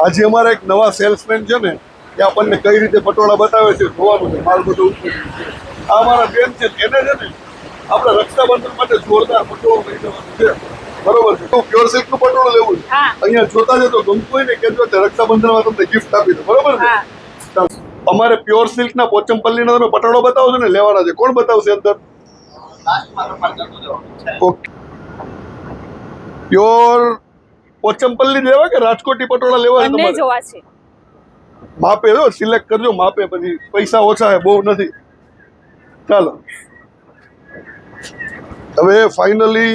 આજે અમારા એક નવા સેલ્સમેન છે ને એ આપણને કઈ રીતે પટોળા બતાવે છે જોવાનું છે માલ બધું આ અમારા બેન છે એને છે ને આપણે રક્ષાબંધન માટે જોરદાર પટોળું લઈ જવાનું છે. બરોબર છે? તો પ્યોર સિલ્કનું પટોળું લેવું છે. અહીંયા જોતા જતો ગમતું હોય ને કેજો તે રક્ષાબંધનમાં તમને ગિફ્ટ આપી દો બરોબર છે? અમારે પ્યોર સિલ્ક ના પોચમપલ્લી ના તમે પટોળો બતાવો છો ને લેવાના છે. કોણ બતાવશે અંદર? ઓકે. પ્યોર પોચમપલ્લી લેવા કે રાજકોટી પટોળા લેવા બંને તમારે? જોવા છે. માપે જો સિલેક્ટ કરજો માપે. પછી પૈસા ઓછા છે બહુ નથી. ચાલો. હવે ફાઇનલી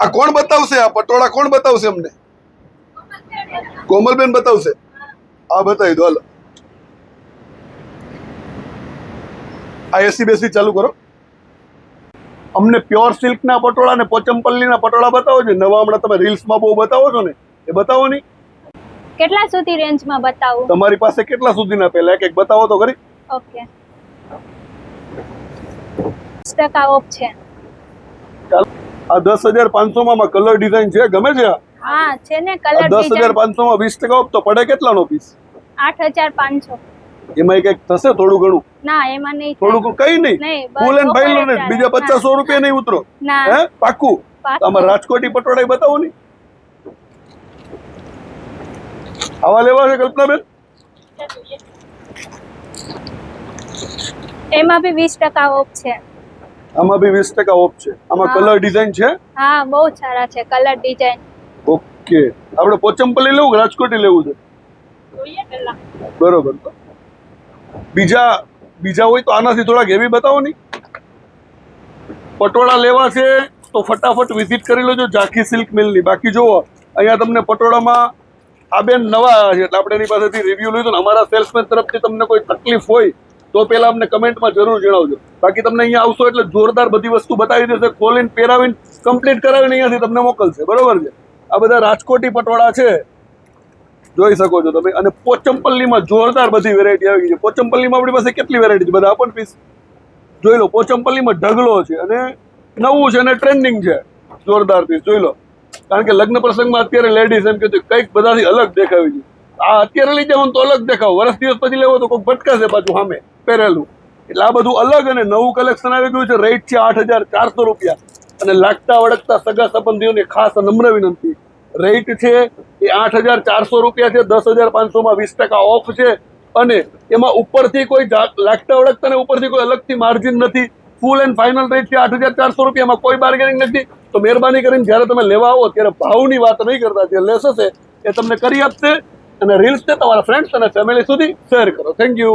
આ કોણ બતાવશે? આ પટોળા કોણ બતાવશે અમને? કોમલબેન બતાવશે. આ બતાવી દો હાલો. આ એસી બેસી ચાલુ કરો. અમને પ્યોર સિલ્કના પટોળા ને પોચમપલ્લીના પટોળા બતાવો છો. નવા હમણાં તમે રીલ્સમાં બહુ બતાવો છો ને એ બતાવો નહીં. કેટલા સુધી રેન્જમાં બતાવો? તમારી પાસે કેટલા સુધીના પહેલા? એક એક બતાવો તો ખરી. ઓકે. ટકા ઓફ છે. આ દસ હજાર પાંચસો માં કલર ડિઝાઇન છે ગમે છે હા છે ને કલર દસ હજાર પાંચસો માં વીસ ટકા ઓફ તો પડે કેટલાનો પીસ આઠ હજાર પાંચસો. એમાં કંઈક થશે થોડું ઘણું? ના એમાં નહીં થોડું ઘણું કઈ નહીં. ફૂલ એન્ડ ફાઇલ ને બીજા પચાસ રૂપિયા નહીં ઉતરો. હે? પાક્કું. તમારે રાજકોટી પટોળા બતાવો ને. આવા લેવા છે કલ્પનાબેન? એમાં બી વીસ ટકા ઓફ છે. આમાં બી વીસ ટકા ઓફ છે. આમાં કલર ડિઝાઇન છે? હા બહુ સારા છે કલર ડિઝાઇન. ઓકે. આપણે પોચમપલ્લી લેવું રાજકોટી લેવું છે? બરોબર. તો બીજા બીજા હોય તો આનાથી થોડાક હેવી બતાવો પટોળા લેવા છે તો ફટાફટ વિઝિટ કરી લેજો ઝાંખી સિલ્ક મિલની બાકી જુઓ, અહીંયા તમને પટોળામાં આ બેન નવા છે, એટલે આપણે એની પાસેથી રિવ્યુ લીધો ને અમારા સેલ્સમેન તરફથી તમને કોઈ તકલીફ હોય તો પહેલા અમને કમેન્ટમાં જરૂર જણાવજો. બાકી તમને અહીંયા આવશો એટલે જોરદાર બધી વસ્તુ બતાવી દેશે, ખોલીને પહેરાવીને કમ્પ્લીટ કરાવીને અહીંયાથી તમને મોકલશે. બરોબર છે? આ બધા રાજકોટી પટોળા છે. જોઈ શકો છો તમે. અને પોચમપલ્લીમાં જોરદાર બધી વેરાયટી આવી છે. પોચમપલ્લીમાં આપણી પાસે કેટલી વેરાયટી છે? બધા પણ પીસ જોઈ લો પોચમપલ્લીમાં ઢગલો છે અને નવું છે અને ટ્રેન્ડિંગ છે. જોરદાર પીસ જોઈ લો. કારણ કે લગ્ન પ્રસંગમાં અત્યારે લેડીઝ એમ કે કંઈક બધાથી અલગ દેખાવી છે. આ અત્યારે લઈ જવાનું તો અલગ દેખાવ. વર્ષ દિવસ પછી લેવો તો કોઈ ભટકાશે પાછું સામે, પહેરેલું. એટલે આ બધું અલગ અને નવું કલેક્શન આવી ગયું છે. રેટ છે આઠ હજાર ચારસો રૂપિયા. અને લાગતા વળગતા સગા સંબંધીઓને ખાસ નમ્ર વિનંતી. રેટ છે એ આઠ હજાર ચારસો રૂપિયા છે, દસ હજાર પાંચસોમાં વીસ ટકા ઓફ છે. અને એમાં ઉપરથી કોઈ લાગતા વળગતા ને ઉપરથી કોઈ અલગથી માર્જિન નથી. ફૂલ એન્ડ ફાઇનલ રેટ છે આઠ હજાર ચારસો રૂપિયામાં કોઈ બાર્ગેનિંગ નથી. તો મહેરબાની કરીને જ્યારે તમે લેવા આવો, ત્યારે ભાવની વાત નહીં કરતા, જે લેસ હશે એ તમને કરી આપશે. અને રીલ્સ છે તમારા ફ્રેન્ડ્સ અને ફેમિલી સુધી શેર કરો. Thank you